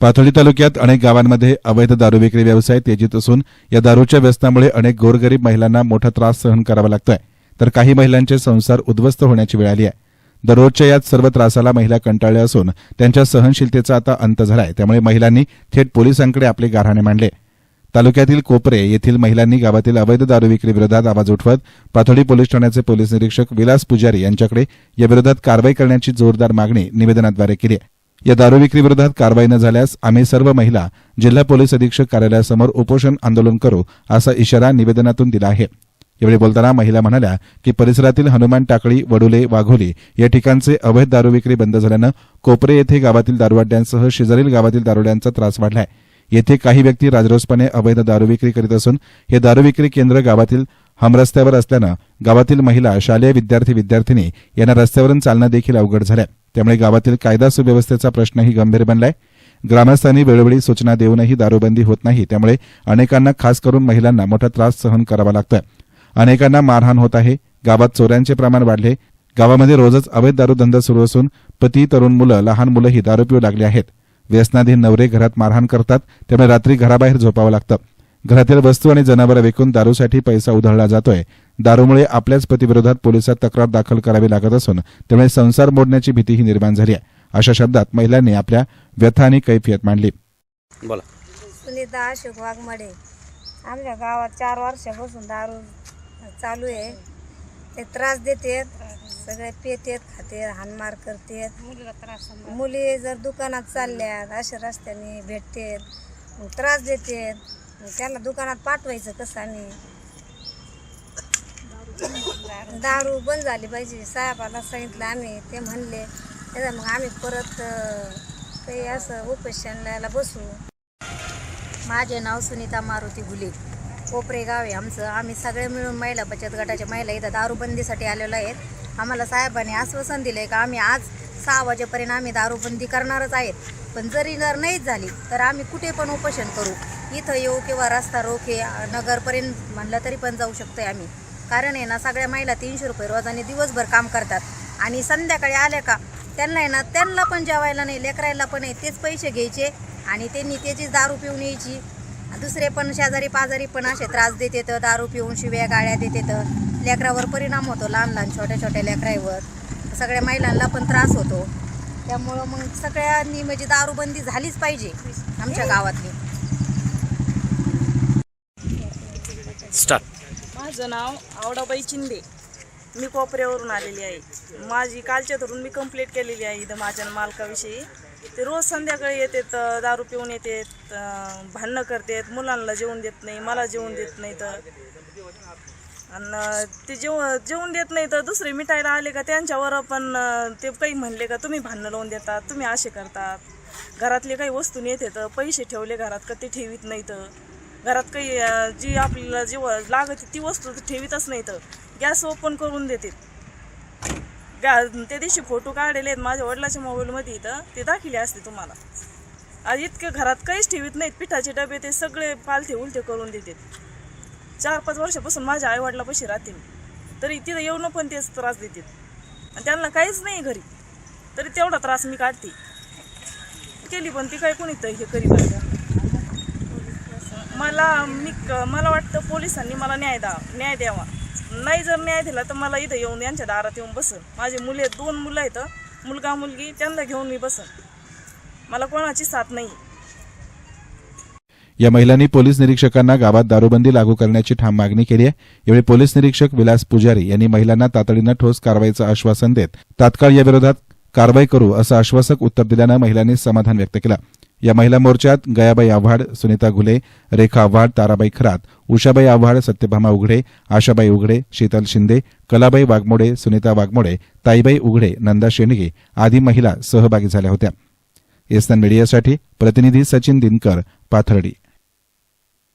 पाथर्डी तालुक्यात अनेक गावांमध्ये अवैध दारू विक्री व्यवसाय तेजीत असून या दारूच्या व्यसनामुळे अनेक गोरगरीब महिलांना मोठा त्रास सहन करावा लागतोय. तर काही महिलांचे संसार उद्ध्वस्त होण्याची वेळ आली आहे. दररोजच्या यात सर्व त्रासाला महिला कंटाळल्या असून त्यांच्या सहनशीलतेचा आता अंत झालाय. त्यामुळे महिलांनी थेट पोलिसांकडे आपले गारहाणे मांडले. तालुक्यातील कोपरे येथील महिलांनी गावातील अवैध दारू विक्री विरोधात आवाज उठवत पाथोडी पोलीस ठाण्याचे पोलीस निरीक्षक विलास पुजारी यांच्याकडे या विरोधात कारवाई करण्याची जोरदार मागणी निवेदनाद्वारे केली आहे. या दारू विक्री विरोधात कारवाई न झाल्यास आम्ही सर्व महिला जिल्हा पोलीस अधीक्षक कार्यालयासमोर उपोषण आंदोलन करू असा इशारा निवेदनातून दिला आहे. यावेळी बोलताना महिला म्हणाल्या की परिसरातील हनुमान टाकळी वडुले वाघोली या ठिकाणचे अवैध दारू विक्री बंद झाल्यानं कोपरे येथे गावातील दारुवाड्यांसह शेजारील गावातील दारुड्यांचा त्रास वाढलाय. येथे काही व्यक्ती राजरोसपणे अवैध दारू विक्री करीत असून हे दारू विक्री केंद्र गावातील हमरस्त्यावर असल्यानं गावातील महिला शालेय विद्यार्थी विद्यार्थिनी यांना रस्त्यावरून चालणं देखील अवघड झाल्या. त्यामुळे गावातील कायदा सुव्यवस्थेचा प्रश्नही गंभीर बनलाय. ग्रामस्थांनी वेळोवेळी सूचना देऊनही दारूबंदी होत नाही. त्यामुळे अनेकांना खास करून महिलांना मोठा त्रास सहन करावा लागतोय. अनेकांना मारहाण होत आहे. गावात चोऱ्यांचे प्रमाण वाढले. गावामध्ये रोजच अवैध दारूधंदा सुरू असून पती तरुण मुलं लहान मुलंही दारू पिऊ लागली आहेत. व्यसनाधीन नवरे घरात मारहाण करतात. त्यामुळे रात्री घराबाहेर झोपावं लागतं. घरातील वस्तू आणि जनावरं विकून दारूसाठी पैसा उधळला जातोय. दारूमुळे आपल्याच पतीविरोधात पोलिसात तक्रार दाखल करावी लागत असून त्यामुळे संसार मोडण्याची भीतीही निर्माण झाली आहे. अशा शब्दात महिलांनी आपल्या व्यथा आणि कैफियत मांडली. बोला. सुनीता अशोक वाघमाडे. आमच्या गावात चार वर्षापासून दारू चालू आहे. ते त्रास देतात सगळे पेतेत खातेत हानमार करतेत. मुली जर दुकानात चालल्यात अशा रस्त्याने भेटतेत त्रास देतेत. त्यांना दुकानात पाठवायचं कसं आम्ही? दारू बंद झाली पाहिजे. साहेबाला सांगितलं आम्ही ते म्हणले त्याचा मग आम्ही परत काही असं उपेशनला बसू. माझे नाव सुनीता मारुती घुले. कोपरे गाव आहे आमचं. आम्ही सगळे मिळून महिला बचत गटाच्या महिला इथं दारूबंदीसाठी आलेलो आहेत. आम्हाला साहेबांनी आश्वासन दिलं आहे का आम्ही आज सहा वाजेपर्यंत आम्ही दारूबंदी करणारच आहेत. पण जरी जर नाहीच झाली तर आम्ही कुठे पण उपोषण करू. इथं येऊ किंवा रस्ता रोखे नगरपर्यंत म्हणलं तरी पण जाऊ शकतो आहे आम्ही. कारण आहे ना सगळ्या महिला तीनशे रुपये रोजाने दिवसभर काम करतात. आणि संध्याकाळी आल्या का त्यांना आहे ना त्यांना पण जेवायला नाही लेकरायला पण आहे तेच पैसे घ्यायचे आणि त्यांनी त्याची दारू पिऊन यायची. दुसरे पण शेजारी पाजारी पण असे त्रास देते तर दारू पिऊन शिव्या गाळ्या देते तर लेकरावर परिणाम होतो लहान लहान छोट्या छोट्या लेकरावर सगळ्या महिलांना पण त्रास होतो. त्यामुळं मग सगळ्यांनी म्हणजे दारूबंदी झालीच पाहिजे आमच्या गावातली. स्टार्ट माझं नाव आवडाबाई चिंदे मी कोपऱ्यावरून आलेली आहे. माझी कालच्या धरून मी कंप्लेंट केलेली आहे इथं माझ्या मालकाविषयी. ते रोज संध्याकाळी येतात दारू पिऊन येतात भांडणं करतात मुलांना जेवण देत नाही मला जेवण देत नाही तर. आणि ते जेव जेवण देत नाही तर दुसरे मिठायला आले का त्यांच्यावर पण ते काही म्हणले का तुम्ही भांडणं लावून देतात तुम्ही असे करतात. घरातले काही वस्तू नेत येतं पैसे ठेवले घरात का ते ठेवीत नाही तर घरात काही जी आपल्याला जी लागत ती वस्तू ठेवीतच नाही तर गॅस ओपन करून देते. गॅ त्या दिवशी फोटो काढलेले आहेत माझ्या वडिलाच्या मोबाईलमध्ये इथं. ते दाखिले असते तुम्हाला. आज इतके घरात काहीच ठेवीत नाहीत. पिठाचे डबे ते सगळे पालथे उलथे करून देतात चार पाच वर्षापासून माझ्या आई वडिलापाशी राहते मी. तरी तिथं येऊन पण तेच त्रास देतात आणि त्यांना काहीच नाही घरी. तरी तेवढा त्रास मी काढते. केली पण ती काय कोणी हे करी मला मी मला वाटतं पोलिसांनी मला न्याय द्या न्याय द्यावा. नाही जर न्याय दिला तर मला इथं येऊन यांच्या दारात येऊन बसन. माझे मुले दोन मुलं आहेत मुलगा मुलगी त्यांना घेऊन मी बसन. मला कोणाची साथ नाही. या महिलांनी पोलीस निरीक्षकांना गावात दारूबंदी लागू करण्याची ठाम मागणी केली आहे. यावेळी पोलीस निरीक्षक विलास पुजारी यांनी महिलांना तातडीनं ठोस कारवाईचं आश्वासन देत तात्काळ या विरोधात कारवाई करू असं आश्वासक उत्तर दिल्यानं महिलांनी समाधान व्यक्त केलं. या महिला मोर्चात गयाबाई आव्हाड सुनीता घुले रेखा आव्हाड ताराबाई खरात उषाबाई आव्हाड सत्यभामा उघडे आशाबाई उघडे शीतल शिंदे कलाबाई वाघमोडे सुनीता वाघमोडे ताईबाई उघडे नंदा शेंडगे आदी महिला सहभागी झाल्या होत्या. एसएन मीडियासाठी प्रतिनिधी सचिन दिनकर पाथर्डी.